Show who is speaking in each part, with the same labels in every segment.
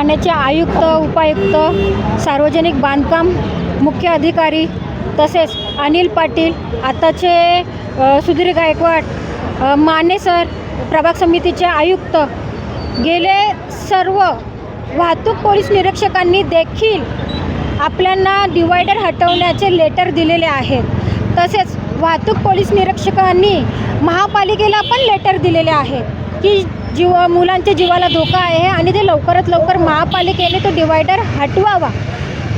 Speaker 1: ठाण्याचे आयुक्त उपायुक्त सार्वजनिक बांधकाम मुख्य अधिकारी तसेच अनिल पाटील आताचे सुधीर गायकवाड माने सर प्रभाग समितीचे आयुक्त गेले सर्व वाहतूक पोलीस निरीक्षकांनी देखील आपल्यांना डिवायडर हटवण्याचे लेटर दिलेले आहेत. तसेच वाहतूक पोलीस निरीक्षकांनी महापालिकेला पण लेटर दिलेले आहेत. की जीव मुलांच्या जीवाला धोका आहे आणि ते लवकरात लवकर महापालिकेने तो डिवायडर हटवावा.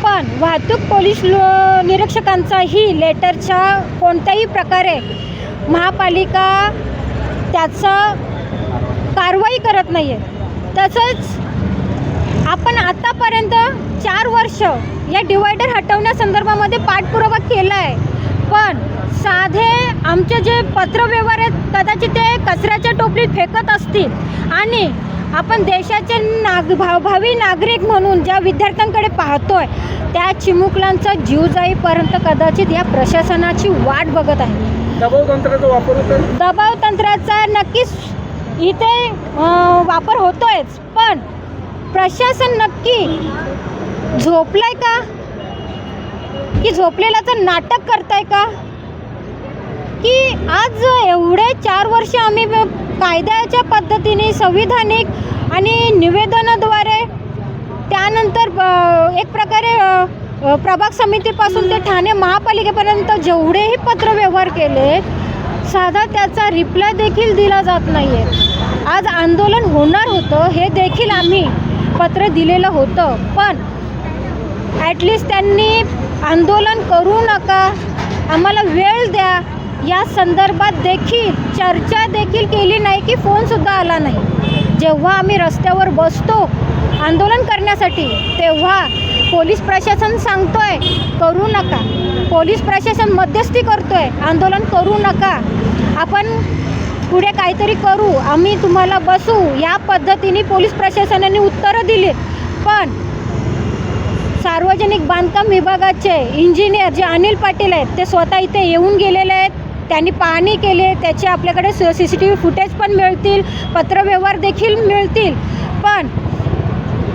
Speaker 1: पण वाहतूक पोलीस लो- निरीक्षकांचाही लेटरच्या कोणत्याही प्रकारे महापालिका त्याचं कारवाई करत नाही आहे तसंच आपण आत्तापर्यंत चार वर्ष या डिवायडर हटवण्यासंदर्भामध्ये पाठपुरावा केला आहे आमचे जे पत्रव्यवहार आहेत कदाचित ते कचऱ्याच्या टोपलीत फेकत असतील. आणि आपण देशाचे नाग भाव भावी नागरिक म्हणून ज्या विद्यार्थ्यांकडे पाहतोय त्या चिमुकल्यांचा जीव जाईपर्यंत कदाचित या प्रशासनाची वाट बघत आहे.
Speaker 2: दबाव तंत्राचा वापर होतो
Speaker 1: दबाव तंत्राचा नक्कीच इथे अं, वापर होतोयच. पण प्रशासन नक्की झोपलंय का? की झोपलेल्याचं नाटक करताय की? आज एवढे चार वर्ष आम्ही कायद्याच्या पद्धतीने संविधानिक आणि निवेदनाद्वारे त्यानंतर ब- एक प्रकारे प्रभाग समितीपासून ते ठाणे महापालिकेपर्यंत जेवढेही पत्र व्यवहार केले साधा त्याचा रिप्लाय देखील दिला जात नाही आहे आज आंदोलन होणार होतं हे देखील आम्ही पत्र दिलेलं होतं. पण ॲटलिस्ट त्यांनी आंदोलन करू नका आम्हाला वेळ द्या. या संदर्भात देखील चर्चा देखील केली नाही की फोनसुद्धा आला नाही. जेव्हा आम्ही रस्त्यावर बसतो आंदोलन करण्यासाठी तेव्हा पोलीस प्रशासन सांगतोय करू नका. पोलीस प्रशासन मध्यस्थी करतोय आंदोलन करू नका. आपण पुढे काहीतरी करू. आम्ही तुम्हाला बसू. या पद्धतीने पोलीस प्रशासनाने उत्तरं दिली. पण सार्वजनिक बांधकाम विभागाचे इंजिनियर जे अनिल पाटील आहेत ते स्वतः इथे येऊन गेलेले आहेत. त्यांनी पाहणी केली त्याचे आपल्याकडे C C T V footage पण मिळतील पत्रव्यवहार देखील मिळतील. पण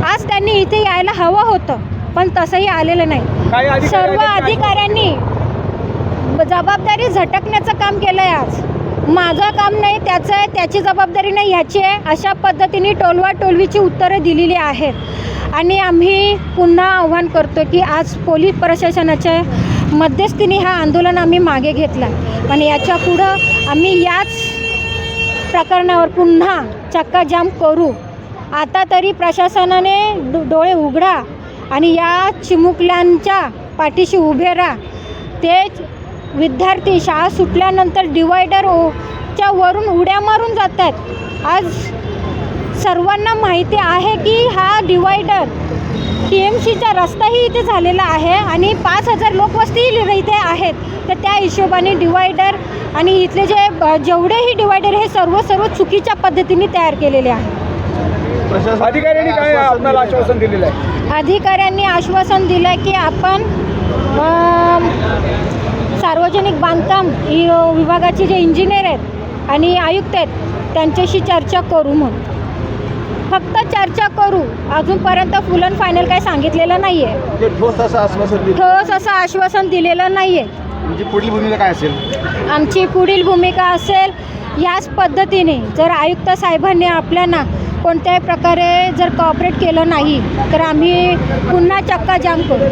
Speaker 1: आज त्यांनी इथे यायला हवं होतं पण तसंही आलेलं नाही. सर्व? अधिकाऱ्यांनी जबाबदारी झटकण्याचं काम केलं आहे आज. माझं काम नाही त्याचं आहे त्याची जबाबदारी नाही ह्याची आहे. अशा पद्धतीने टोलवा टोलवीची उत्तरं दिलेली आहेत. आणि आम्ही पुन्हा आव्हान करतो की आज पोलीस प्रशासनाच्या मध्यस्थीने हा आंदोलन आम्ही मागे घेतला. पण याच्या पुढं आम्ही याच प्रकरणावर पुन्हा चक्काजाम करू. आता तरी प्रशासनाने डो- डोळे उघडा आणि या चिमुकल्यांच्या पाठीशी उभे राहा. ते विद्यार्थी शाळा सुटल्यानंतर डिवायडर ओ च्या वरून उड्या मारून जात आहेत आज सर्वांना माहिती आहे की हा डिवायडर टी एम सीचा रस्ताही इथे झालेला आहे आणि पाच हजार लोकवस्ती इथे आहेत. तर त्या हिशोबाने डिवायडर आणि इथले जे जेवढेही डिवायडर हे सर्व सर्व चुकीच्या पद्धतीने तयार केलेले आहेत.
Speaker 2: अधिकाऱ्यांनी काय आपल्याला आश्वासन दिलेलं आहे
Speaker 1: अधिकाऱ्यांनी आश्वासन दिलं की आपण सार्वजनिक बांधकाम विभागाचे जे इंजिनियर आहेत आणि आयुक्त आहेत त्यांच्याशी चर्चा करू म्हणून. फक्त चर्चा करू. अजूनपर्यंत फुल अँड फायनल काही सांगितलेलं नाही आहे
Speaker 3: म्हणजे ठोस असं आश्वासन दिलं.
Speaker 1: ठोस असं आश्वासन दिलेलं नाही आहे
Speaker 3: म्हणजे पुढील भूमिका काय असेल?
Speaker 1: आमची पुढील भूमिका असेल याच पद्धतीने जर आयुक्त साहेबांनी आपल्याला कोणत्याही प्रकारे जर कॉपरेट केलं नाही तर आम्ही पुन्हा चक्का जाम करू.